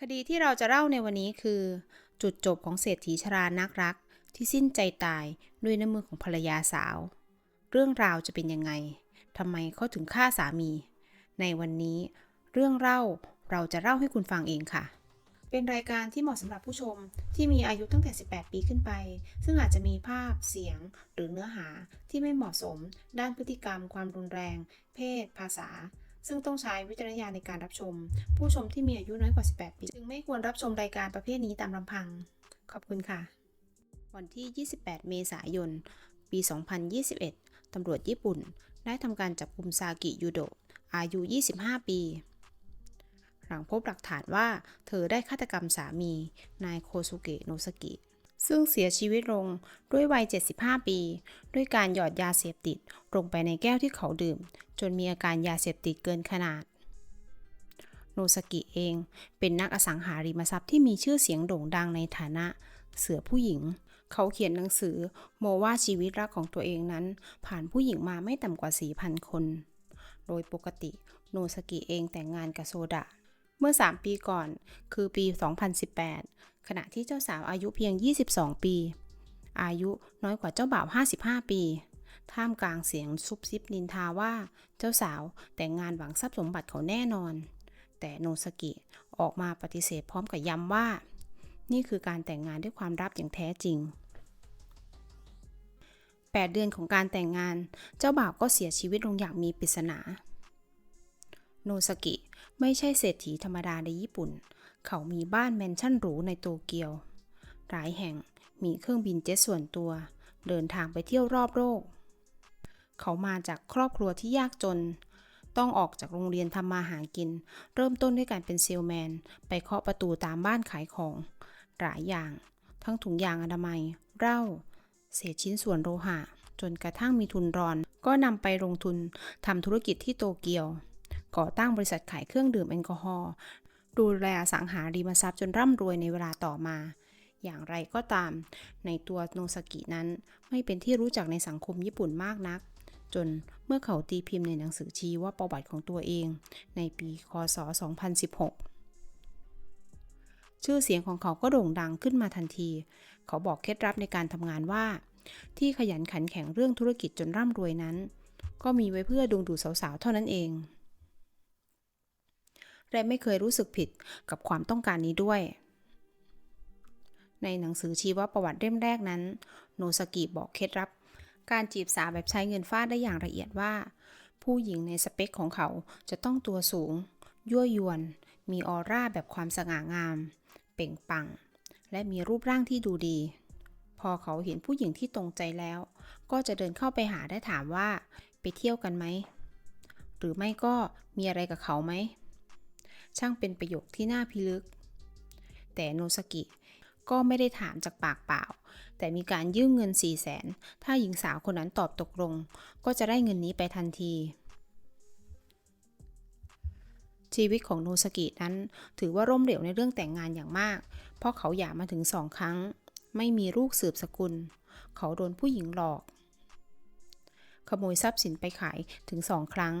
คดีที่เราจะเล่าในวันนี้คือ จุดจบของเศรษฐีชรานักรัก ที่สิ้นใจตายด้วยน้ำมือของภรรยาสาว เรื่องราวจะเป็นยังไงทำไมเขาถึงฆ่าสามี ในวันนี้ เรื่องเล่าเราจะเล่าให้คุณฟังเองค่ะ เป็นรายการที่เหมาะสำหรับผู้ชมที่มีอายุตั้งแต่ 18 ปีขึ้นไป ซึ่งอาจจะมีภาพเสียงหรือเนื้อหาที่ไม่เหมาะสม ด้านพฤติกรรม ความรุนแรง เพศ ภาษา ซึ่งต้องใช้วิจารณญาณในการรับชม ผู้ชมที่มีอายุน้อยกว่า 18 ปี จึงไม่ควรรับชมรายการประเภทนี้ตามลำพัง ขอบคุณค่ะ วันที่ 28 เมษายน ปี 2021 ตำรวจญี่ปุ่น ได้ทำการจับกุมซากิยูโดะอายุ 25 ปี หลังพบหลักฐานว่าเธอได้ฆาตกรรมสามี นายโคสุเกะโนสกิ ซึ่งเสียชีวิตลงด้วยวัย 75 ปี ด้วยการหยอดยาเสพติดลงไปในแก้วที่เขาดื่ม จนมีอาการยาเสพติดเกินขนาด โนสกิเองเป็นนักอสังหาริมทรัพย์ที่มีชื่อเสียงโด่งดังในฐานะเสือผู้หญิง เขาเขียนหนังสือโมว่าชีวิตรักของตัวเองนั้น ผ่านผู้หญิงมาไม่ต่ำกว่า 4,000 คน โดยปกติโนสกิเองแต่งงานกับโซดะ เมื่อ 3 ปีก่อน คือปี 2018 ขณะที่เจ้าสาวอายุเพียง 22 ปี อายุน้อยกว่าเจ้าบ่าว 55 ปี ท่ามกลางเสียงซุบซิบนินทาว่า เจ้าสาวแต่งงานหวังทรัพย์สมบัติเขาแน่นอน แต่โนสกิออกมาปฏิเสธพร้อมกับย้ำว่า นี่คือการแต่งงานด้วยความลับอย่างแท้จริง 8 เดือนของการแต่งงาน เจ้าบ่าวก็เสียชีวิตลงอย่างมีปริศนา โนสกิ ไม่ใช่เศรษฐีธรรมดาในญี่ปุ่น เขามีบ้านแมนชั่นหรูในโตเกียว หลายแห่งมีเครื่องบินเจ็ตส่วนตัว เดินทางไปเที่ยวรอบโลก เขามาจากครอบครัวที่ยากจน ต้องออกจากโรงเรียนทำมาหากิน เริ่มต้นด้วยการเป็นเซลแมน ไปเคาะประตูตามบ้านขายของ หลายอย่าง ทั้งถุงยางอนามัย เหล้า เศษชิ้นส่วนโลหะ จนกระทั่งมีทุนรอน ก็นำไปลงทุนทำธุรกิจที่โตเกียว ก่อตั้งบริษัทขายเครื่องดื่มแอลกอฮอล์ดูแลสังหาริมทรัพย์จนร่ำรวยในเวลาต่อมา อย่างไรก็ตาม ในตัวโนสกินั้นไม่เป็นที่รู้จักในสังคมญี่ปุ่นมากนัก จนเมื่อเขาตีพิมพ์ในหนังสือชี้ว่าประวัติของตัวเอง ในปีคศ 2016 ชื่อเสียงของเขาก็โด่งดังขึ้นมาทันที เขาบอกเคล็ดลับในการทำงานว่า ที่ขยันขันแข็งเรื่องธุรกิจจนร่ำรวยนั้น ก็มีไว้เพื่อดึงดูดสาวๆเท่านั้นเอง และไม่เคยรู้สึกผิดกับความต้องการนี้ด้วย ในหนังสือชีวประวัติเล่มแรกนั้น โนสกิบอกเคล็ดลับ การจีบสาวแบบใช้เงินฟาดได้อย่างละเอียดว่า ผู้หญิงในสเปคของเขาจะต้องตัวสูง ยั่วยวน มีออร่าแบบความสง่างาม เป่งปัง และมีรูปร่างที่ดูดี พอเขาเห็นผู้หญิงที่ตรงใจแล้ว ก็จะเดินเข้าไปหาและถามว่า ไปเที่ยวกันไหม หรือไม่ก็มีอะไรกับเขาไหม ช่างเป็นประโยคที่น่าพิลึก แต่โนสกิก็ไม่ได้ถามจากปากเปล่า แต่มีการยื่นเงิน4 0 0แสน ถ้าหญิงสาวคนนั้นตอบตกลง ก็จะได้เงินนี้ไปทันที ชีวิตของโนสกินั้น ถือว่าร่มเหลวในเรื่องแต่งงานอย่างมาก เพราะเขาหย่ามาถึงสองครั้ง ไม่มีลูกสืบสกุล เขาโดนผู้หญิงหลอก ขโมยทรัพย์สินไปขายถึงสองครั้ง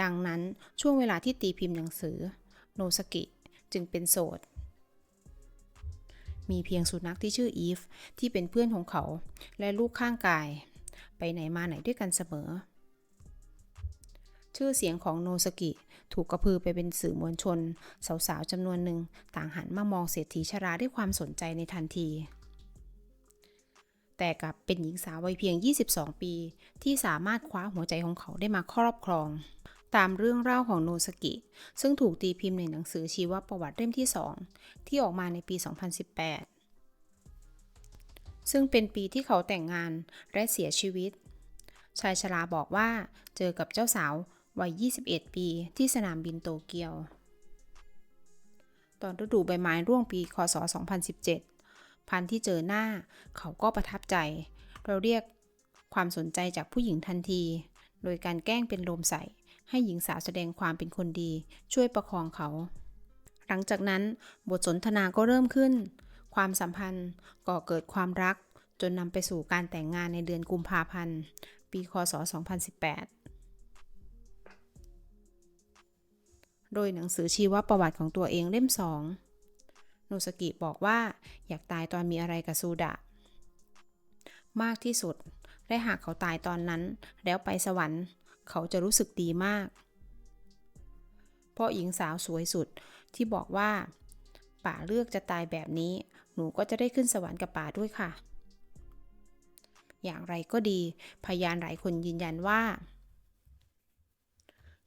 ดังนั้นช่วงเวลาที่ตีพิมพ์หนังสือ โนสกิจึงเป็นโสด มีเพียงสุนัขที่ชื่ออีฟที่เป็นเพื่อนของเขา และลูกข้างกาย ไปไหนมาไหนด้วยกันเสมอ ชื่อเสียงของโนสกิถูกกระพือไปเป็นสื่อมวลชน สาวๆจำนวนหนึ่งต่างหันมามองเศรษฐีชราด้วยความสนใจในทันทีแต่กับเป็นหญิงสาววัยเพียง 22 ปี ที่สามารถคว้าหัวใจของเขาได้มาครอบครอง ตามเรื่องเล่าของโนสกิ ซึ่งถูกตีพิมพ์ในหนังสือชีวประวัติเล่มที่ 2 ที่ออกมาในปี 2018 ซึ่งเป็นปีที่เขาแต่งงานและเสียชีวิต ชายชราบอกว่าเจอกับเจ้าสาววัย 21 ปีที่สนามบินโตเกียว ตอนฤดูใบไม้ร่วงปีคศ 2017 พันที่เจอหน้าเขาก็ประทับใจ เราเรียกความสนใจจากผู้หญิงทันที โดยการแกล้งเป็นลมใส่ ให้หญิงสาวแสดงความเป็นคนดี ช่วยประคองเขา หลังจากนั้นบทสนทนาก็เริ่มขึ้น ความสัมพันธ์ก่อเกิดความรัก จนนำไปสู่การแต่งงานในเดือนกุมภาพันธ์ ปีคศ 2018 โดยหนังสือชีวประวัติของตัวเองเล่มสองโนสกิบอกว่าอยากตายตอนมีอะไรกับซูดะ มากที่สุดและหากเขาตายตอนนั้น แล้วไปสวรรค์ เขาจะรู้สึกดีมาก เพราะหญิงสาวสวยสุดที่บอกว่า ป่าเลือกจะตายแบบนี้ หนูก็จะได้ขึ้นสวรรค์กับป่าด้วยค่ะ อย่างไรก็ดี พยานหลายคนยืนยันว่า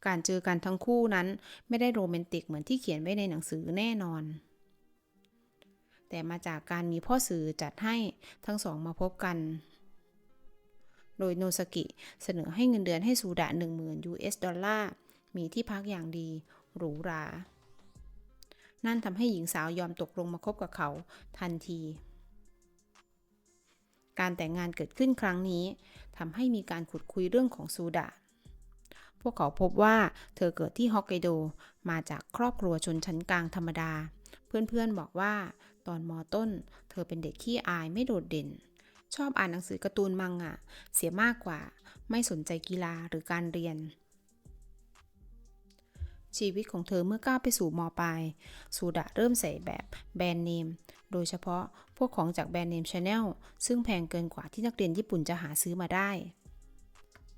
การเจอกันทั้งคู่นั้นไม่ได้โรแมนติกเหมือนที่เขียนไว้ในหนังสือแน่นอนแต่มาจากการมีพ่อสื่อจัดให้ทั้งสองมาพบกัน โดยโนสกิเสนอให้เงินเดือนให้ซูดะ10,000 US ดอลลาร์ มีที่พักอย่างดี หรูหรา นั่นทำให้หญิงสาวยอมตกลงมาคบกับเขาทันที การแต่งงานเกิดขึ้นครั้งนี้ทำให้มีการขุดคุยเรื่องของซูดะ พวกเขาพบว่าเธอเกิดที่ฮอกไกโด มาจากครอบครัวชนชั้นกลางธรรมดา เพื่อนๆบอกว่า ตอนมอต้น เธอเป็นเด็กขี้อายไม่โดดเด่น ชอบอ่านหนังสือการ์ตูนมังงะเสียมากกว่า ไม่สนใจกีฬาหรือการเรียน ชีวิตของเธอเมื่อก้าวไปสู่มปลายซูดะเริ่มใส่แบบแบรนด์เนม โดยเฉพาะพวกของจากแบรนด์เนมชาแนลซึ่งแพงเกินกว่าที่นักเรียนญี่ปุ่นจะหาซื้อมาได้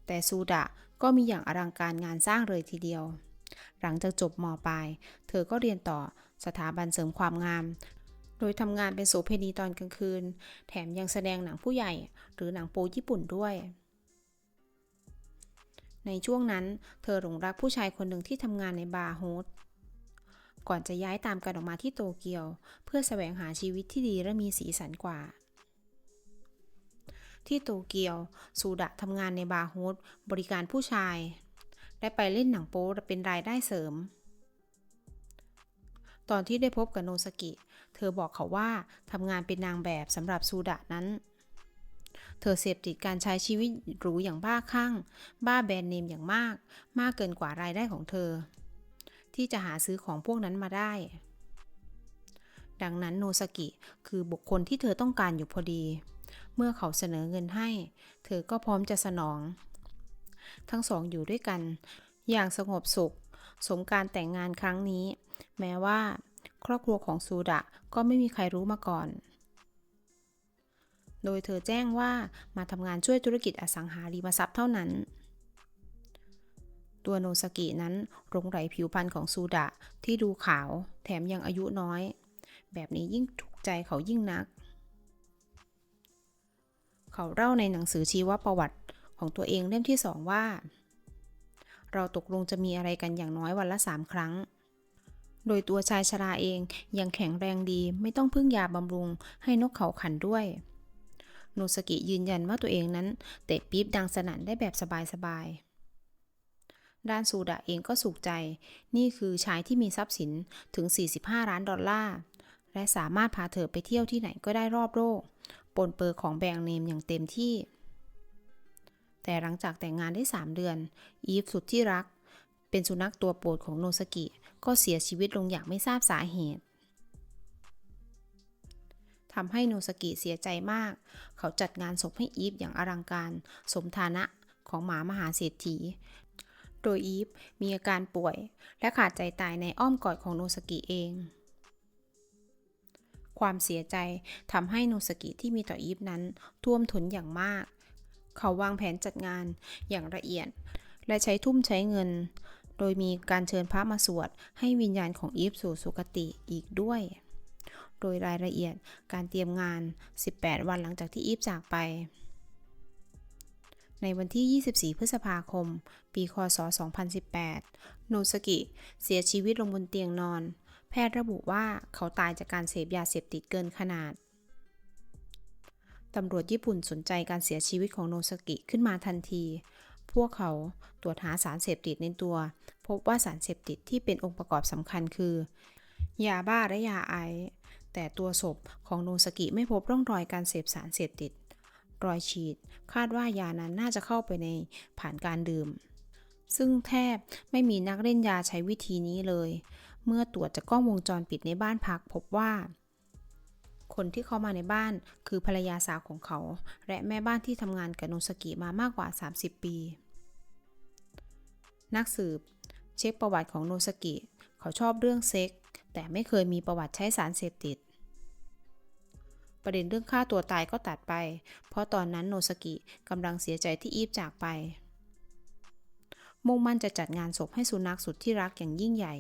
แต่ซูดะก็มีอย่างอลังการงานสร้างเลยทีเดียว หลังจากจบมปลาย เธอก็เรียนต่อสถาบันเสริมความงาม โดยทำงานเป็นโสเภณีตอนกลางคืน แถมยังแสดงหนังผู้ใหญ่ หรือหนังโป๊ญี่ปุ่นด้วย ในช่วงนั้น เธอหลงรักผู้ชายคนหนึ่งที่ทำงานในบาร์โฮสก่อนจะย้ายตามกันออกมาที่โตเกียว เพื่อแสวงหาชีวิตที่ดีและมีสีสันกว่า ที่โตเกียวซูดะทำงานในบาร์โฮสบริการผู้ชายและไปเล่นหนังโป๊เป็นรายได้เสริม ตอนที่ได้พบกับโนสกิ เธอบอกเขาว่าทำงานเป็นนางแบบสำหรับซูดะนั้น เธอเสพติดการใช้ชีวิตหรูอย่างบ้าคลั่ง บ้าแบรนด์เนมอย่างมาก มากเกินกว่ารายได้ของเธอ ที่จะหาซื้อของพวกนั้นมาได้ ดังนั้นโนสกิคือบุคคลที่เธอต้องการอยู่พอดี เมื่อเขาเสนอเงินให้ เธอก็พร้อมจะสนอง ทั้งสองอยู่ด้วยกัน อย่างสงบสุข สมการแต่งงานครั้งนี้ แม้ว่า ครอบครัวของซูดะก็ไม่มีใครรู้มาก่อน โดยเธอแจ้งว่ามาทำงานช่วยธุรกิจอสังหาริมทรัพย์เท่านั้น ตัวโนสกินั้นหลงไหลผิวพรรณของซูดะที่ดูขาวแถมยังอายุน้อย แบบนี้ยิ่งถูกใจเขายิ่งนัก เขาเล่าในหนังสือชีวประวัติของตัวเองเล่มที่สองว่า เราตกลงจะมีอะไรกันอย่างน้อยวันละสามครั้ง โดยตัวชายชราเองยังแข็งแรงดีไม่ต้องพึ่งยาบำรุงให้นกเขาขันด้วย โนสกิยืนยันว่าตัวเองนั้นเตะปี๊บดังสนั่นได้แบบสบายๆ ด้านซูดะเองก็สุขใจ นี่คือชายที่มีทรัพย์สินถึง 45 ล้านดอลลาร์ และสามารถพาเธอไปเที่ยวที่ไหนก็ได้รอบโลกปนเปื้อของแบรนด์เนมอย่างเต็มที่ แต่หลังจากแต่งงานได้ 3 เดือน อีฟสุดที่รัก เป็นสุนัขตัวโปรดของโนสกิ ก็เสียชีวิตลงอย่างไม่ทราบสาเหตุทำให้โนสกิเสียใจมาก เขาจัดงานศพให้อีฟอย่างอลังการ สมฐานะของหมามหาเศรษฐี โดยอีฟมีอาการป่วย และขาดใจตายในอ้อมกอดของโนสกิเอง ความเสียใจทำให้โนสกิที่มีต่ออีฟนั้นท่วมท้นอย่างมาก เขาวางแผนจัดงานอย่างละเอียด และใช้ทุ่มใช้เงิน โดยมีการเชิญพระมาสวด ให้วิญญาณของอีฟสู่สุคติอีกด้วย โดยรายละเอียดการเตรียมงาน 18 วันหลังจากที่อีฟจากไปในวันที่ 24 พฤษภาคม ปี คศ 2018 โนสกิ เสียชีวิตลงบนเตียงนอน แพทย์ระบุว่าเขาตายจากการเสพยาเสพติดเกินขนาด ตำรวจญี่ปุ่นสนใจการเสียชีวิตของโนสกิขึ้นมาทันที พวกเขาตรวจหาสารเสพติดในตัว พบว่าสารเสพติดที่เป็นองค์ประกอบสำคัญคือยาบ้าและยาไอซ์แต่ตัวศพของโนสกิไม่พบร่องรอยการเสพสารเสพติด รอยฉีด คาดว่ายานั้นน่าจะเข้าไปในผ่านการดื่ม ซึ่งแทบไม่มีนักเล่นยาใช้วิธีนี้เลย เมื่อตรวจจากกล้องวงจรปิดในบ้านพักพบว่า คนที่เข้ามาในบ้านคือภรรยาสาวของเขา และแม่บ้านที่ทำงานกับโนสกิมามากกว่า 30 ปี นักสืบ เช็คประวัติของโนสกิ เขาชอบเรื่องเซ็ก แต่ไม่เคยมีประวัติใช้สารเสพติด ประเด็นเรื่องฆ่าตัวตายก็ตัดไป เพราะตอนนั้นโนสกิกำลังเสียใจที่อีฟจากไป มุ่งมั่นจะจัดงานศพให้สุนัขสุดที่รักอย่างยิ่งใหญ่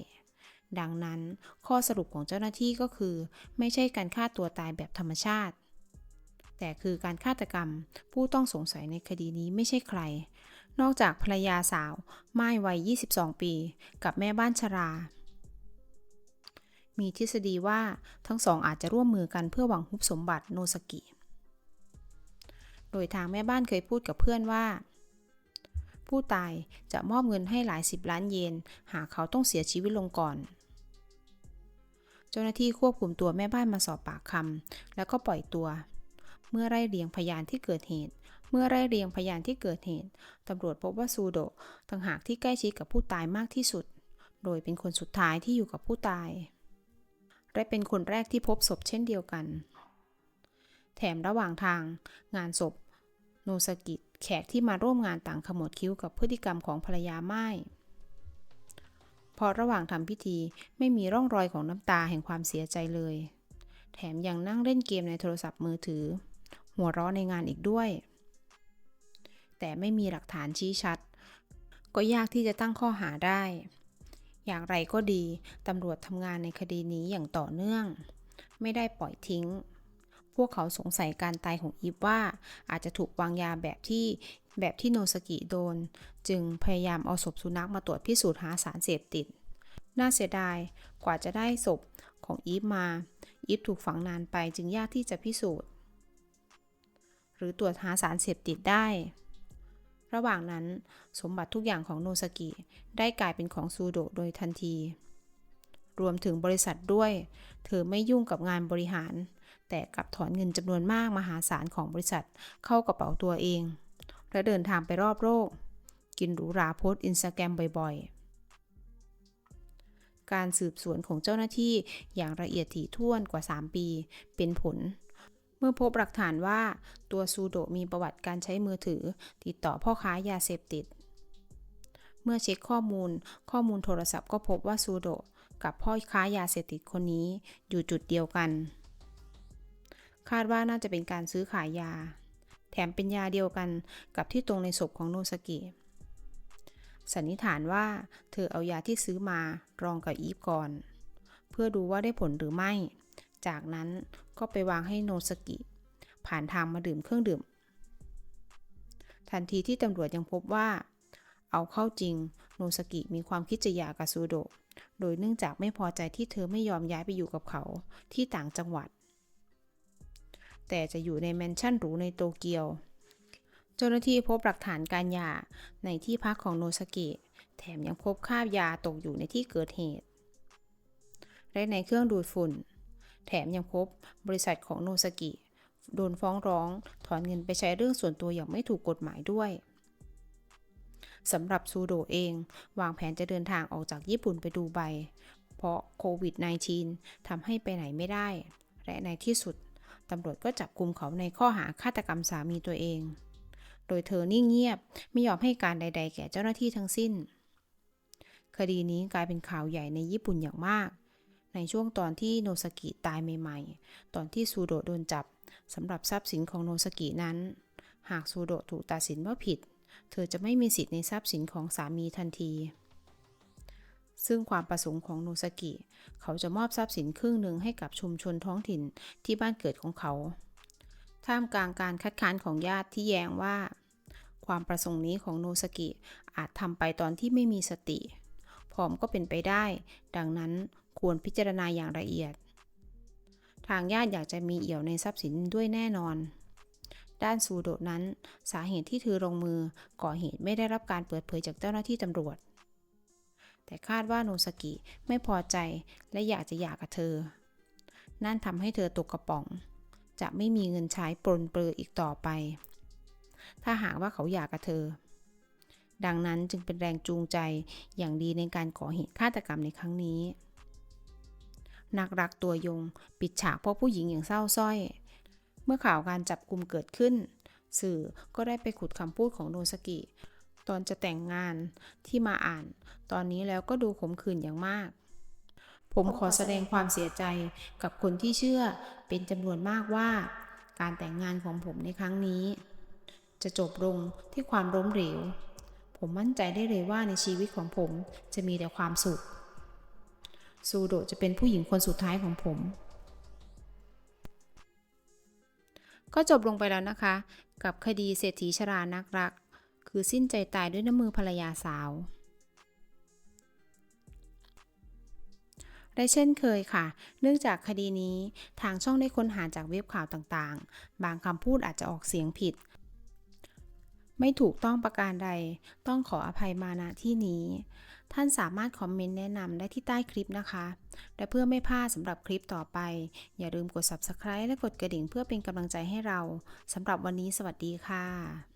ดังนั้น ข้อสรุปของเจ้าหน้าที่ก็คือ ไม่ใช่การฆ่าตัวตายแบบธรรมชาติ แต่คือการฆาตกรรม ผู้ต้องสงสัยในคดีนี้ไม่ใช่ใคร นอกจากภรรยาสาวม่ายวัย 22 ปี กับแม่บ้านชรา มีทฤษฎีว่าทั้งสองอาจจะร่วมมือกันเพื่อหวังฮุบสมบัติโนสกิ โดยทางแม่บ้านเคยพูดกับเพื่อนว่า ผู้ตายจะมอบเงินให้หลายสิบล้านเยน หากเขาต้องเสียชีวิตลงก่อน เจ้าหน้าที่ควบคุมตัวแม่บ้านมาสอบปากคำแล้วก็ปล่อยตัว เมื่อไล่เรียงพยานที่เกิดเหตุ เมื่อไล่เรียงพยานที่เกิดเหตุตำรวจพบว่าซูโดต่างหากที่ใกล้ชิดกับผู้ตายมากที่สุด โดยเป็นคนสุดท้ายที่อยู่กับผู้ตาย และเป็นคนแรกที่พบศพเช่นเดียวกัน แถมระหว่างทางงานศพ โนสกิ แขกที่มาร่วมงานต่างขมวดคิ้วกับพฤติกรรมของภรรยาไม่พราะระหว่างทำพิธีไม่มีร่องรอยของน้ำตาแห่งความเสียใจเลย แถมยังนั่งเล่นเกมในโทรศัพท์มือถือ หัวเราะในงานอีกด้วย แต่ไม่มีหลักฐานชี้ชัด ก็ยากที่จะตั้งข้อหาได้ อย่างไรก็ดีตำรวจทำงานในคดีนี้อย่างต่อเนื่อง ไม่ได้ปล่อยทิ้ง พวกเขาสงสัยการตายของอีฟว่า อาจจะถูกวางยาแบบที่แบบที่โนสกิโดน จึงพยายามเอาศพสุนัขมาตรวจพิสูจน์หาสารเสพติด น่าเสียดายกว่าจะได้ศพของอีฟมา อีฟถูกฝังนานไปจึงยากที่จะพิสูจน์ หรือตรวจหาสารเสพติดได้ ระหว่างนั้นสมบัติทุกอย่างของโนสกิได้กลายเป็นของซูโดโดยทันที รวมถึงบริษัทด้วย เธอไม่ยุ่งกับงานบริหาร แต่กลับถอนเงินจำนวนมากมหาศาลของบริษัทเข้ากระเป๋าตัวเอง และเดินทางไปรอบโลก กินหรูหราโพสอินสตาแกรมบ่อยๆ การสืบสวนของเจ้าหน้าที่อย่างละเอียดถี่ถ้วนกว่า 3 ปี เป็นผล เมื่อพบหลักฐานว่าตัวซูโดมีประวัติการใช้มือถือ ติดต่อพ่อค้ายาเสพติด เมื่อเช็คข้อมูล ข้อมูลโทรศัพท์ก็พบว่าซูโดกับพ่อค้ายาเสพติดคนนี้อยู่จุดเดียวกัน คาดว่าน่าจะเป็นการซื้อขายยา แถมเป็นยาเดียวกันกับที่ตรงในศพของโนสกิสันนิษฐานว่าเธอเอายาที่ซื้อมารองกับอีฟก่อน เพื่อดูว่าได้ผลหรือไม่ จากนั้นก็ไปวางให้โนสกิ ผ่านทางมาดื่มเครื่องดื่ม ทันทีที่ตำรวจยังพบว่า เอาเข้าจริง โนสกิมีความคิดจะหย่ากับซูโดโดยเนื่องจากไม่พอใจที่เธอไม่ยอมย้ายไปอยู่กับเขาที่ต่างจังหวัด แต่จะอยู่ในแมนชั่นหรูในโตเกียว เจ้าหน้าที่พบหลักฐานการหย่าในที่พักของโนสกิแถมยังพบคราบยาตกอยู่ในที่เกิดเหตุ และในเครื่องดูดฝุ่น แถมยังพบบริษัทของโนสกิ โดนฟ้องร้องถอนเงินไปใช้เรื่องส่วนตัวอย่างไม่ถูกกฎหมายด้วยสำหรับซูโดเอง วางแผนจะเดินทางออกจากญี่ปุ่นไปดูไบเพราะโควิด -19 ทำให้ไปไหนไม่ได้ และในที่สุด ตำรวจก็จับกลุ่มเขาในข้อหาฆาตกรรมสามีตัวเอง โดยเธอนิ่งเงียบไม่ยอมให้การใด ๆ แก่เจ้าหน้าที่ทั้งสิ้น คดีนี้กลายเป็นข่าวใหญ่ในญี่ปุ่นอย่างมาก ในช่วงตอนที่โนสกิตายใหม่ๆ ตอนที่ซูโดโดนจับสำหรับทรัพย์สินของโนสกินั้น หากซูโดถูกตัดสินว่าผิด เธอจะไม่มีสิทธิ์ในทรัพย์สินของสามีทันที ซึ่งความประสงค์ของโนสกิ เขาจะมอบทรัพย์สินครึ่งหนึ่งให้กับชุมชนท้องถิ่นที่บ้านเกิดของเขา ท่ามกลางการคัดค้านของญาติที่แย้งว่า ความประสงค์นี้ของโนสกิ อาจทำไปตอนที่ไม่มีสติพร้อมก็เป็นไปได้ ดังนั้นควรพิจารณาอย่างละเอียด ทางญาติอยากจะมีเอี่ยวในทรัพย์สินด้วยแน่นอน ด้านซูโดนั้นสาเหตุที่เธอลงมือก่อเหตุไม่ได้รับการเปิดเผยจากเจ้าหน้าที่ตำรวจ แต่คาดว่าโนสกิไม่พอใจและอยากจะหย่ากับเธอ นั่นทำให้เธอตกกระป๋อง จะไม่มีเงินใช้ปรนเปรืออีกต่อไป ถ้าหากว่าเขาหย่ากับเธอ ดังนั้นจึงเป็นแรงจูงใจอย่างดีในการก่อเหตุฆาตกรรมในครั้งนี้ นักรักตัวยงปิดฉากเพราะผู้หญิงอย่างเศร้าส้อย เมื่อข่าวการจับกลุ่มเกิดขึ้น สื่อก็ได้ไปขุดคำพูดของโนสกิ ตอนจะแต่งงานที่มาอ่าน ตอนนี้แล้วก็ดูขมขื่นอย่างมาก ผมขอแสดงความเสียใจกับคนที่เชื่อเป็นจำนวนมากว่า การแต่งงานของผมในครั้งนี้ จะจบลงที่ความล้มเหลว ผมมั่นใจได้เลยว่าในชีวิตของผมจะมีแต่ความสุข ซูโดจะเป็นผู้หญิงคนสุดท้ายของผมก็จบลงไปแล้วนะคะ กับคดีเศรษฐีชรานักรัก คือสิ้นใจตายด้วยน้ำมือภรรยาสาว ได้เช่นเคยค่ะ เนื่องจากคดีนี้ทางช่องได้ค้นหาจากเว็บข่าวต่างๆ บางคำพูดอาจจะออกเสียงผิด ไม่ถูกต้องประการใด ต้องขออภัยมาณที่นี้ ท่านสามารถคอมเมนต์แนะนำได้ที่ใต้คลิปนะคะ และเพื่อไม่พลาดสำหรับคลิปต่อไป อย่าลืมกด subscribe และกดกระดิ่งเพื่อเป็นกำลังใจให้เราสำหรับวันนี้สวัสดีค่ะ